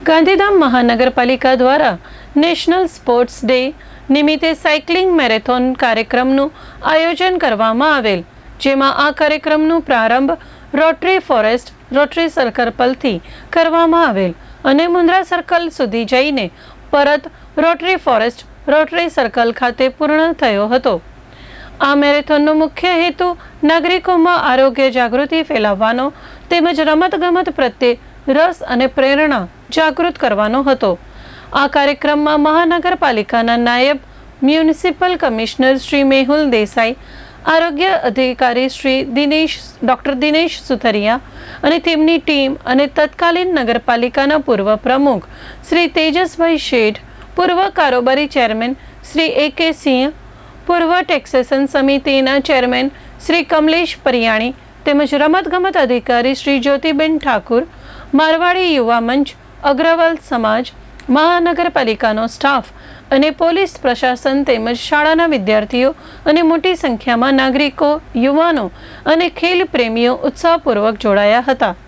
ગાંધીધામ મહાનગરપાલિકા દ્વારા national sports day નિમિત્તે સાયકલિંગ મેરેથોન કાર્યક્રમનું આયોજન કરવામાં આવેલ, જેમાં આ કાર્યક્રમનું પ્રારંભ રોટરી ફોરેસ્ટ, રોટરી સર્કલ કરવામાં આવેલ અને મુન્દ્રા સર્કલ સુધી જઈને પરત રોટરી ફોરેસ્ટ, રોટરી સર્કલ ખાતે પૂર્ણ થયો હતો. આ મેરેથોનનો મુખ્ય હેતુ નાગરિકોમાં આરોગ્ય જાગૃતિ ફેલાવવાનો તેમજ રમતગમત પ્રત્યે રસ અને પ્રેરણા જાગૃત કરવાનો હતો. આ કાર્યક્રમમાં મહાનગરપાલિકાના નાયબ મ્યુનિસિપલ કમિશનર શ્રી મેહુલ દેસાઈ, આરોગ્ય અધિકારી શ્રી દિનેશ, ડૉક્ટર દિનેશ સુથરિયા અને તેમની ટીમ અને તત્કાલીન નગરપાલિકાના પૂર્વ પ્રમુખ શ્રી તેજસભાઈ શેઠ, પૂર્વ કારોબારી ચેરમેન શ્રી એ કે સિંહ, પૂર્વ ટેક્સેશન સમિતિના ચેરમેન શ્રી કમલેશ પરિયાણી તેમજ રમતગમત અધિકારી શ્રી જ્યોતિબેન ઠાકુર મારવાડી યુવા મંચ, અગ્રવાલ સમાજ, મહાનગરપાલિકાનો સ્ટાફ અને પોલીસ પ્રશાસન તેમજ શાળાના વિદ્યાર્થીઓ અને મોટી સંખ્યામાં નાગરિકો, યુવાનો અને ખેલ પ્રેમીઓ ઉત્સાહપૂર્વક જોડાયા હતા.